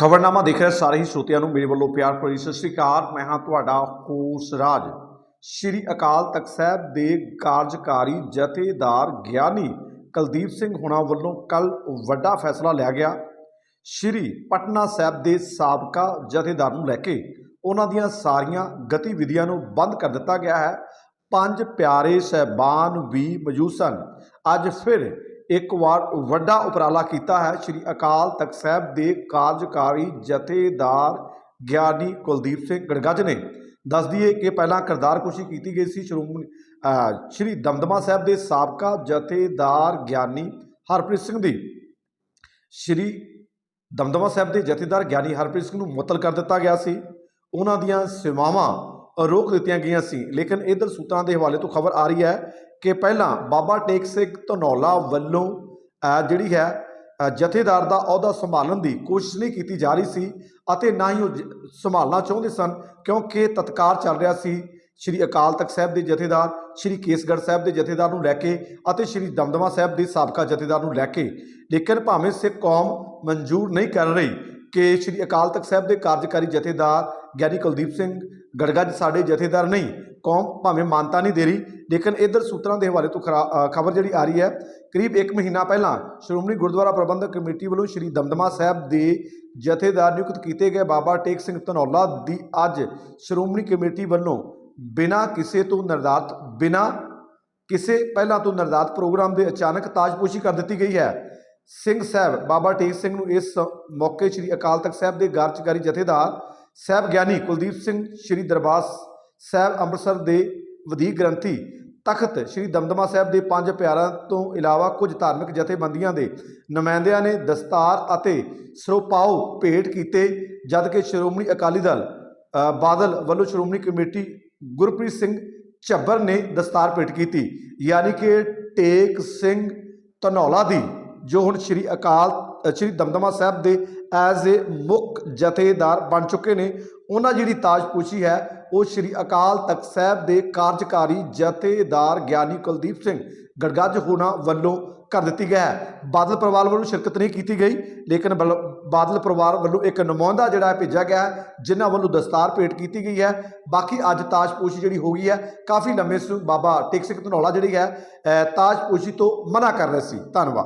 ਖਬਰਨਾਮਾ ਦੇਖ ਰਹੇ, ਸਾਰੇ ਹੀ ਸਰੋਤਿਆਂ ਨੂੰ ਮੇਰੇ ਵੱਲੋਂ ਪਿਆਰ ਭਰੀ ਸਤਿ ਸ੍ਰੀ ਅਕਾਲ। ਮੈਂ ਹਾਂ ਤੁਹਾਡਾ ਹੋਸ ਰਾਜ। ਸ਼੍ਰੀ ਅਕਾਲ ਤਖਤ ਸਾਹਿਬ ਦੇ ਕਾਰਜਕਾਰੀ ਜਥੇਦਾਰ ਗਿਆਨੀ ਕੁਲਦੀਪ ਸਿੰਘ ਹੁਣਾਂ ਵੱਲੋਂ ਕੱਲ ਵੱਡਾ ਫੈਸਲਾ ਲਿਆ ਗਿਆ। ਸ਼੍ਰੀ ਪਟਨਾ ਸਾਹਿਬ ਦੇ ਸਾਬਕਾ ਜਥੇਦਾਰ ਨੂੰ ਲੈ ਕੇ ਉਹਨਾਂ ਦੀਆਂ ਸਾਰੀਆਂ ਗਤੀਵਿਧੀਆਂ ਨੂੰ ਬੰਦ ਕਰ ਦਿੱਤਾ ਗਿਆ ਹੈ। ਪੰਜ ਪਿਆਰੇ ਸਹਿਬਾਨ ਵੀ ਮੌਜੂਦ ਸਨ। ਅੱਜ ਫਿਰ ਇੱਕ ਵਾਰ ਵੱਡਾ ਉਪਰਾਲਾ ਕੀਤਾ ਹੈ। ਸ਼੍ਰੀ ਅਕਾਲ ਤਖਤ ਸਾਹਿਬ ਦੇ ਕਾਰਜਕਾਰੀ ਜਥੇਦਾਰ ਗਿਆਨੀ ਕੁਲਦੀਪ ਸਿੰਘ ਗੜਗੱਜ ਨੇ ਦੱਸ ਦਈਏ ਕਿ ਪਹਿਲਾਂ ਕਿਰਦਾਰਕੁਸ਼ੀ ਕੀਤੀ ਗਈ ਸੀ। ਸ਼੍ਰੋਮਣੀ ਸ਼੍ਰੀ ਦਮਦਮਾ ਸਾਹਿਬ ਦੇ ਸਾਬਕਾ ਜਥੇਦਾਰ ਗਿਆਨੀ ਹਰਪ੍ਰੀਤ ਸਿੰਘ ਦੀ। ਸ਼੍ਰੀ ਦਮਦਮਾ ਸਾਹਿਬ ਦੇ ਜਥੇਦਾਰ ਗਿਆਨੀ ਹਰਪ੍ਰੀਤ ਸਿੰਘ ਨੂੰ ਮੁਅੱਤਲ ਕਰ ਦਿੱਤਾ ਗਿਆ ਸੀ। ਉਹਨਾਂ ਦੀਆਂ ਸੇਵਾਵਾਂ ਰੋਕ ਦਿੱਤੀਆਂ ਗਈਆਂ ਸੀ। ਲੇਕਿਨ ਇਧਰ ਸੂਤਰਾਂ ਦੇ ਹਵਾਲੇ ਤੋਂ ਖਬਰ ਆ ਰਹੀ ਹੈ ਕਿ ਪਹਿਲਾਂ ਬਾਬਾ ਟੇਕ ਸਿੰਘ ਧਨੌਲਾ ਵੱਲੋਂ ਜਿਹੜੀ ਹੈ ਜਥੇਦਾਰ ਦਾ ਅਹੁਦਾ ਸੰਭਾਲਣ ਦੀ ਕੋਸ਼ਿਸ਼ ਨਹੀਂ ਕੀਤੀ ਜਾ ਰਹੀ ਸੀ ਅਤੇ ਨਾ ਹੀ ਉਹ ਸੰਭਾਲਣਾ ਚਾਹੁੰਦੇ ਸਨ ਕਿਉਂਕਿ ਤਤਕਾਰ ਚੱਲ ਰਿਹਾ ਸੀ। ਸ਼੍ਰੀ ਅਕਾਲ ਤਖਤ ਸਾਹਿਬ ਦੇ ਜਥੇਦਾਰ, ਸ਼੍ਰੀ ਕੇਸਗੜ੍ਹ ਸਾਹਿਬ ਦੇ ਜਥੇਦਾਰ ਨੂੰ ਲੈ ਕੇ ਅਤੇ ਸ਼੍ਰੀ ਦਮਦਮਾ ਸਾਹਿਬ ਦੇ ਸਾਬਕਾ ਜਥੇਦਾਰ ਨੂੰ ਲੈ ਕੇ। ਲੇਕਿਨ ਭਾਵੇਂ ਸਿੱਖ ਕੌਮ ਮਨਜ਼ੂਰ ਨਹੀਂ ਕਰ ਰਹੀ ਕਿ ਸ਼੍ਰੀ ਅਕਾਲ ਤਖਤ ਸਾਹਿਬ ਦੇ ਕਾਰਜਕਾਰੀ ਜਥੇਦਾਰ ਗਿਆਨੀ ਕੁਲਦੀਪ ਸਿੰਘ ਗੜਗੱਜ ਸਾਡੇ ਜਥੇਦਾਰ ਨਹੀਂ, ਕੌਮ ਭਾਵੇਂ ਮਾਨਤਾ ਨਹੀਂ ਦੇ ਰਹੀ, ਲੇਕਿਨ ਇਧਰ ਸੂਤਰਾਂ ਦੇ ਹਵਾਲੇ ਤੋਂ ਖਬਰ ਜਿਹੜੀ ਆ ਰਹੀ ਹੈ, ਕਰੀਬ 1 ਮਹੀਨਾ ਪਹਿਲਾਂ ਸ਼੍ਰੋਮਣੀ ਗੁਰਦੁਆਰਾ ਪ੍ਰਬੰਧਕ ਕਮੇਟੀ ਵੱਲੋਂ ਸ਼੍ਰੀ ਦਮਦਮਾ ਸਾਹਿਬ ਦੇ ਜਥੇਦਾਰ ਨਿਯੁਕਤ ਕੀਤੇ ਗਏ ਬਾਬਾ ਟੇਕ ਸਿੰਘ ਧਨੌਲਾ ਦੀ ਅੱਜ ਸ਼੍ਰੋਮਣੀ ਕਮੇਟੀ ਵੱਲੋਂ ਬਿਨਾਂ ਕਿਸੇ ਤੋਂ ਨਿਰਧਾਰਤ ਬਿਨਾਂ ਕਿਸੇ ਪਹਿਲਾਂ ਤੋਂ ਨਿਰਧਾਰਤ ਪ੍ਰੋਗਰਾਮ ਦੇ ਅਚਾਨਕ ਤਾਜਪੋਸ਼ੀ ਕਰ ਦਿੱਤੀ ਗਈ ਹੈ। ਸਿੰਘ ਸਾਹਿਬ, ਬਾਬਾ ਟੇਕ ਸਿੰਘ ਨੂੰ ਇਸ ਮੌਕੇ ਸ੍ਰੀ ਅਕਾਲ ਤਖਤ ਸਾਹਿਬ ਦੇ ਕਾਰਜਕਾਰੀ ਜਥੇਦਾਰ ਸਾਹਿਬ ਗਿਆਨੀ ਕੁਲਦੀਪ ਸਿੰਘ, ਸ੍ਰੀ ਦਰਬਾਰ ਸਾਹਿਬ ਅੰਮ੍ਰਿਤਸਰ ਦੇ ਵਧੀਕ ਗ੍ਰੰਥੀ, ਤਖਤ ਸ੍ਰੀ ਦਮਦਮਾ ਸਾਹਿਬ ਦੇ ਪੰਜ ਪਿਆਰਾਂ ਤੋਂ ਇਲਾਵਾ ਕੁਝ ਧਾਰਮਿਕ ਜਥੇਬੰਦੀਆਂ ਦੇ ਨੁਮਾਇੰਦਿਆਂ ਨੇ ਦਸਤਾਰ ਅਤੇ ਸਰੋਪਾਓ ਭੇਟ ਕੀਤੇ ਜਦਕਿ ਸ਼੍ਰੋਮਣੀ ਅਕਾਲੀ ਦਲ ਬਾਦਲ ਵੱਲੋਂ ਸ਼੍ਰੋਮਣੀ ਕਮੇਟੀ ਗੁਰਪ੍ਰੀਤ ਸਿੰਘ ਝੱਬਰ ਨੇ ਦਸਤਾਰ ਭੇਟ ਕੀਤੀ। ਯਾਨੀ ਕਿ ਟੇਕ ਸਿੰਘ ਧਨੌਲਾ ਦੀ ਜੋ ਹੁਣ ਸ਼੍ਰੀ ਅਕਾਲ ਸ਼੍ਰੀ ਦਮਦਮਾ ਸਾਹਿਬ ਦੇ ਐਜ਼ ਏ ਮੁੱਖ ਜਥੇਦਾਰ ਬਣ ਚੁੱਕੇ ਨੇ, ਉਹਨਾਂ ਜਿਹੜੀ ਤਾਜਪੋਸ਼ੀ ਹੈ, ਉਹ ਸ਼੍ਰੀ ਅਕਾਲ ਤਖਤ ਸਾਹਿਬ ਦੇ ਕਾਰਜਕਾਰੀ ਜਥੇਦਾਰ ਗਿਆਨੀ ਕੁਲਦੀਪ ਸਿੰਘ ਗੜਗੱਜ ਹੋਣਾ ਵੱਲੋਂ ਕਰ ਦਿੱਤੀ ਗਿਆ ਹੈ। ਬਾਦਲ ਪਰਿਵਾਰ ਵੱਲੋਂ ਸ਼ਿਰਕਤ ਨਹੀਂ ਕੀਤੀ ਗਈ, ਲੇਕਿਨ ਬਲ- ਬਾਦਲ ਪਰਿਵਾਰ ਵੱਲੋਂ ਇੱਕ ਨੁਮਾਇੰਦਾ ਜਿਹੜਾ ਭੇਜਿਆ ਗਿਆ ਹੈ, ਜਿਨ੍ਹਾਂ ਵੱਲੋਂ ਦਸਤਾਰ ਭੇਟ ਕੀਤੀ ਗਈ ਹੈ। ਬਾਕੀ ਅੱਜ ਤਾਜਪੋਸ਼ੀ ਜਿਹੜੀ ਹੋ ਗਈ ਹੈ, ਕਾਫੀ ਲੰਮੇ ਬਾਬਾ ਟੇਕ ਸਿੰਘ ਧਨੌਲਾ ਜਿਹੜੀ ਹੈ ਤਾਜਪੋਸ਼ੀ ਤੋਂ ਮਨਾ ਕਰ ਰਹੇ ਸੀ। ਧੰਨਵਾਦ।